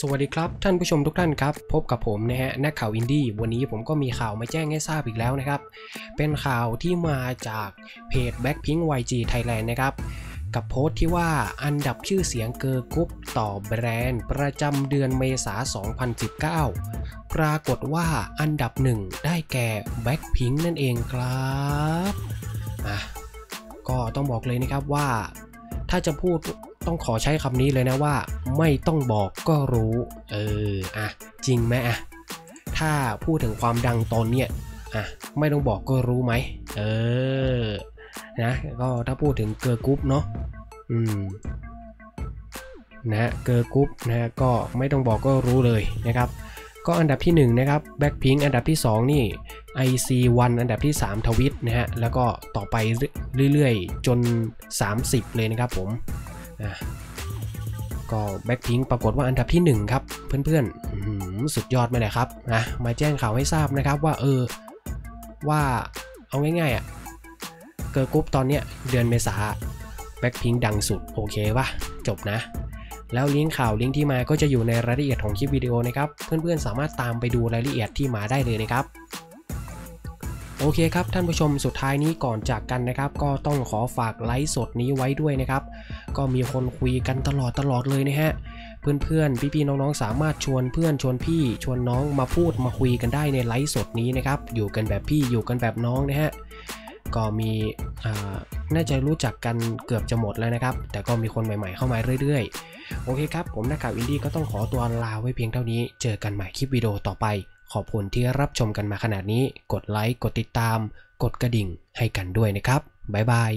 สวัสดีครับ ท่านผู้ชมทุกท่านครับ พบกับผมนะฮะนักข่าวอินดี้วันนี้ผมก็มีข่าวมาแจ้งให้ทราบอีกแล้วนะครับ เป็นข่าวที่มาจากเพจ Blackpink YG Thailand นะครับกับโพสต์ที่ว่าอันดับชื่อเสียงเกอร์กรุ๊ปต่อแบรนด์ ประจำเดือนเมษา 2019 ปรากฏว่าอันดับหนึ่งได้แก่ Blackpink นั่นเองครับอะก็ต้องบอกเลยนะครับว่า ถ้าจะพูด ต้องขอใช้คำนี้เลยนะว่า ไม่ต้องบอกก็รู้ เอออะจริงไหมอะถ้าพูดถึงความดังตอนเนี้ยอะไม่ต้องบอกก็รู้ไหมเออนะก็ถ้าพูดถึงเกอร์กรุ๊ปเนาะอืมนะเกอร์กรุ๊ปนะก็ไม่ต้องบอกก็รู้เลยนะครับ ก็อันดับที่ 1 นะครับ Blackpink อันดับที่ 2 นี่ IC1 อันดับที่ 3 ทวิตนะฮะแล้วก็ต่อไปเรื่อยๆ จน 30 เลยนะครับผม อะก็ Blackpink ปรากฏว่าอันดับที่ 1 ครับ เพื่อนๆสุดยอดไหมเลยครับนะมาแจ้งข่าวให้ทราบนะครับว่าเออว่าเอาง่ายๆอะเกิร์ลกรุ๊ปตอนเนี้ยเดือนเมษา Blackpink ดังสุดโอเคปะจบนะ แล้วลิงก์ข่าวลิงก์ที่มาก็จะอยู่ในรายละเอียดของคลิปวิดีโอนะครับ เพื่อนๆสามารถตามไปดูรายละเอียดที่มาได้เลยนะครับ โอเคครับท่านผู้ชมสุดท้ายนี้ก่อนจากกันนะครับ ก็ต้องขอฝากไลฟ์สดนี้ไว้ด้วยนะครับ ก็มีคนคุยกันตลอดตลอดเลยนะฮะเพื่อนๆ พี่ๆ น้องๆ สามารถชวนเพื่อนชวนพี่ชวนน้องมาพูดมาคุยกันได้ในไลฟ์สดนี้นะครับ อยู่กันแบบพี่อยู่กันแบบน้องนะฮะ ก็มีน่าจะรู้จักกันเกือบจะหมดแล้วนะครับ แต่ก็มีคนใหม่ๆเข้ามาเรื่อยๆ โอเคครับ ผมนักข่าวอินดี้ก็ต้องขอตัวลาไว้เพียงเท่านี้ เจอกันใหม่คลิปวิดีโอต่อไป ขอบคุณที่รับชมกันมาขนาดนี้ กดไลค์ กดติดตาม กดกระดิ่งให้กันด้วยนะครับ บ๊ายบาย